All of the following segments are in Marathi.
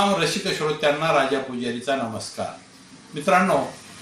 रसिक श्रोत्यांना राजा पुजारीचा नमस्कार. मित्रांनो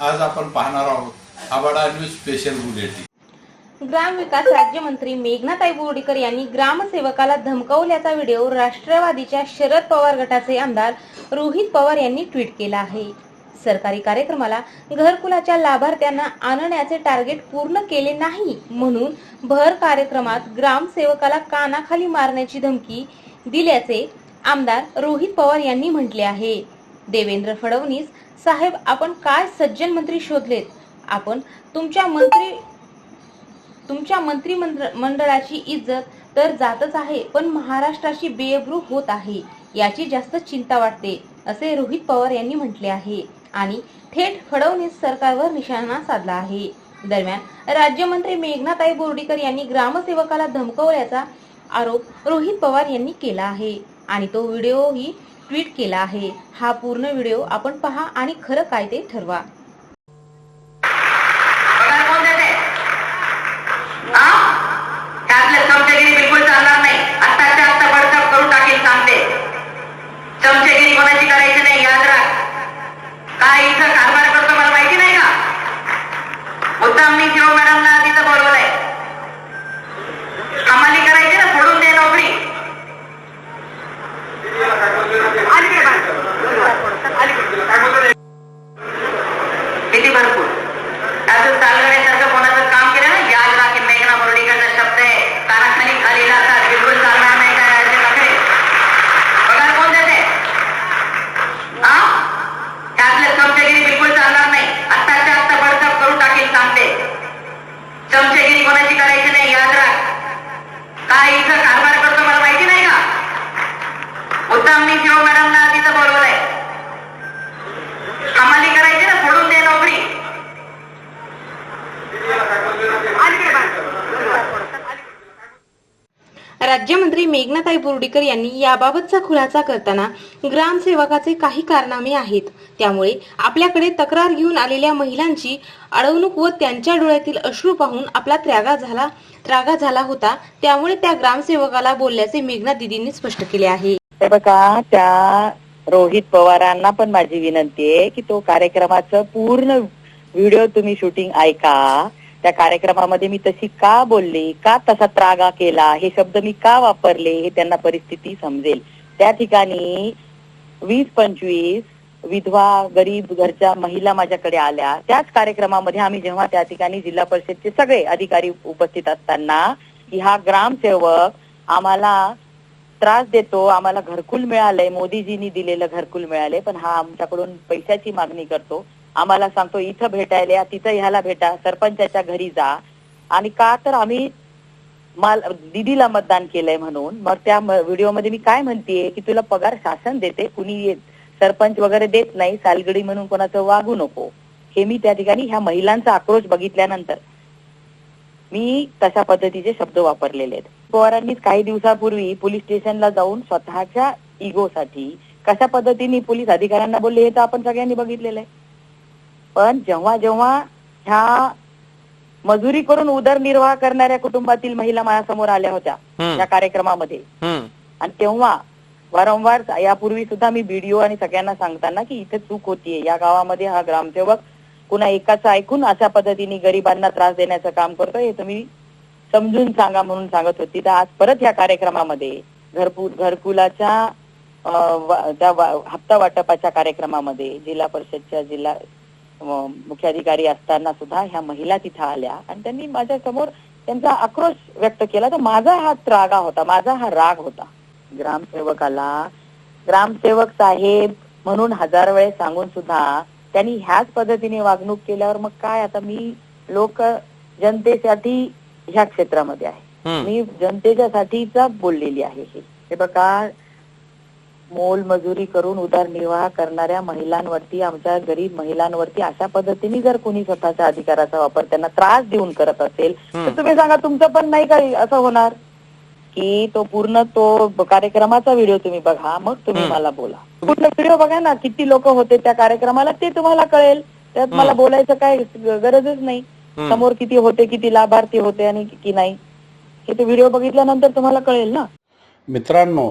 आज आपण पाहणार आहोत आबाडा न्यूज स्पेशल बुलेटिन. ग्रामविकास राज्यमंत्री मेघनाताई बोर्डीकर यांनी ग्रामसेवकाला धमकवल्याचा व्हिडिओ राष्ट्रवादीच्या शरद पवार गटाचे आमदार रोहित पवार यांनी ट्विट केला आहे. सरकारी कार्यक्रमाला घरकुलाच्या लाभार्थ्यांना आणण्याचे टार्गेट पूर्ण केले नाही म्हणून भर कार्यक्रमात ग्रामसेवकाला कानाखाली मारण्याची धमकी दिल्याचे आमदार रोहित पवार यांनी म्हटले आहे. देवेंद्र फडणवीस साहेब आपण काय सज्जन मंत्री शोधलेत? आपण तुमच्या मंत्री तुमच्या मंत्रिमंडळ मंडळाची इज्जत तर जातच आहे पण महाराष्ट्राशी बेअब्रू होत आहे याची जास्त चिंता वाटते असे रोहित पवार यांनी म्हटले आहे. आणि थेट फडणवीस सरकारवर निशाणा साधला आहे. दरम्यान राज्यमंत्री मेघनाताई बोर्डीकर यांनी ग्रामसेवकाला धमकवल्याचा आरोप रोहित पवार यांनी केला आहे. आणि तो व्हिडिओही ट्विट केला आहे. हा पूर्ण व्हिडिओ आपण पहा आणि खरं काय ते ठरवा पगार कोण देते हा? त्यातले चमचेगिरी बिलकुल चालणार नाही आत्ताच्या आत्ता बडतप करून टाकेल सांगते चमचेगिरी कोणाची करायची नाही याद राख काय इथं कारभार करतो मला माहिती नाही का मुद्दाम मी शिव मॅडमला तिथं बोलवलंय कमाली करायची ना सोडून दे नोकरी अलीकडे बाहेर. अलीकडे. किती भरपूर अजून चालवण्यासारखं कोणाचं काम केलं ना याद राखील मेघना बोर्डीकरचा शब्द आहे कानाखाली खाली जातात बिलकुल चालणार नाही काय असे नखरे पगार कोण देते हा त्यातले चमचेगिरी बिलकुल चालणार नाही आत्ताच्या आत्ता बडतप करून टाकेल सांगते चमचेगिरी कोणाची करायची नाही याद राख काय इथं कारभार करतो मला माहिती नाही का मुद्दाम मी शिव मॅडमला तिथं बोलवलंय कमाली करायची ना सोडून दे नोकरी अलीकडे बाहेर. राज्यमंत्री मेघनाताई बोर्डीकर यांनी याबाबतचा खुलासा करताना ग्रामसेवकाचे काही कारनामे आहेत. त्यामुळे आपल्याकडे तक्रार घेऊन आलेल्या महिलांची अडवणूक व त्यांच्या डोळ्यातील अश्रू पाहून आपला त्रागा झाला त्रागा झाला होता. त्यामुळे त्या ग्रामसेवकाला बोलल्याचे मेघना दिदींनी स्पष्ट केले आहे. बघा त्या रोहित पवारांना पण माझी विनंती आहे की तो कार्यक्रमाचं पूर्ण व्हिडिओ तुम्ही शूटिंग ऐका. त्या कार्यक्रमामध्ये मी तशी का बोलले का तसा त्रागा केला हे शब्द मी का वापरले हे त्यांना परिस्थिती समजेल. त्या ठिकाणी वीस पंचवीस विधवा गरीब घरच्या महिला माझ्याकडे आल्या. त्याच कार्यक्रमामध्ये आम्ही जेव्हा त्या ठिकाणी जिल्हा परिषदचे सगळे अधिकारी उपस्थित असताना की हा ग्रामसेवक आम्हाला त्रास देतो आम्हाला घरकुल मिळालंय मोदीजींनी दिलेलं घरकुल मिळालंय पण हा आमच्याकडून पैशाची मागणी करतो. आम्हाला सांगतो इथं भेटायला तिथं ह्याला भेटा सरपंचाच्या घरी जा. आणि का तर आम्ही माल दिदीला मतदान केलंय म्हणून. मग त्या व्हिडिओमध्ये मी काय म्हणतेय की तुला पगार शासन देते कुणी येत सरपंच वगैरे देत नाही सालगडी म्हणून कोणाचं वागू नको. हे मी त्या ठिकाणी ह्या महिलांचा आक्रोश बघितल्यानंतर मी तशा पद्धतीचे शब्द वापरलेले आहेत. पवारांनी काही दिवसापूर्वी पोलीस स्टेशनला जाऊन स्वतःच्या इगोसाठी कशा पद्धतीने पोलीस अधिकाऱ्यांना बोलले हे तर आपण सगळ्यांनी बघितलेलं आहे. पण जेव्हा जेव्हा ह्या मजुरी करून उदरनिर्वाह करणाऱ्या कुटुंबातील महिला माझ्यासमोर आल्या होत्या या कार्यक्रमामध्ये. आणि तेव्हा वारंवार यापूर्वी सुद्धा मी व्हिडिओ आणि सगळ्यांना सांगताना की इथे चूक होतीये. या गावामध्ये हा ग्रामसेवक कुणा एकाचं ऐकून अशा पद्धतीने गरिबांना त्रास देण्याचं काम करतोय हे तुम्ही समजून सांगा म्हणून सांगत होती. तर आज परत या कार्यक्रमामध्ये घरकुल घरकुलाच्या त्या हप्ता वाटपाच्या कार्यक्रमामध्ये जिल्हा परिषदच्या जिल्हा मुख्याधिकारी असताना सुद्धा ह्या महिला तिथं आल्या. आणि त्यांनी माझ्यासमोर त्यांचा आक्रोश व्यक्त केला. तर माझा हा त्रागा होता. माझा हा राग होता. ग्रामसेवकाला ग्रामसेवक साहेब म्हणून हजार वेळेस सांगून सुद्धा त्यांनी ह्याच पद्धतीने वागणूक केल्यावर मग काय? आता मी लोक जनतेसाठी ह्या क्षेत्रामध्ये आहे. मी जनतेच्या साठीचा बोललेली आहे हे. हे बघा मोलमजुरी करून उदरनिर्वाह करणाऱ्या महिलांवरती आमच्या गरीब महिलांवरती अशा पद्धतीने जर कोणी स्वतःच्या अधिकाराचा वापर त्यांना त्रास देऊन करत असेल तर तुम्ही सांगा तुमचं पण नाही काही असं होणार? की तो पूर्ण तो कार्यक्रमाचा व्हिडिओ तुम्ही बघा मग तुम्ही मला बोला. पूर्ण व्हिडिओ बघा ना किती लोक होते त्या कार्यक्रमाला ते तुम्हाला कळेल. त्यात मला बोलायचं काय गरजच नाही. समोर किती होते किती लाभार्थी होते आणि किती नाही हे ते व्हिडिओ बघितल्यानंतर तुम्हाला कळेल ना? मित्रांनो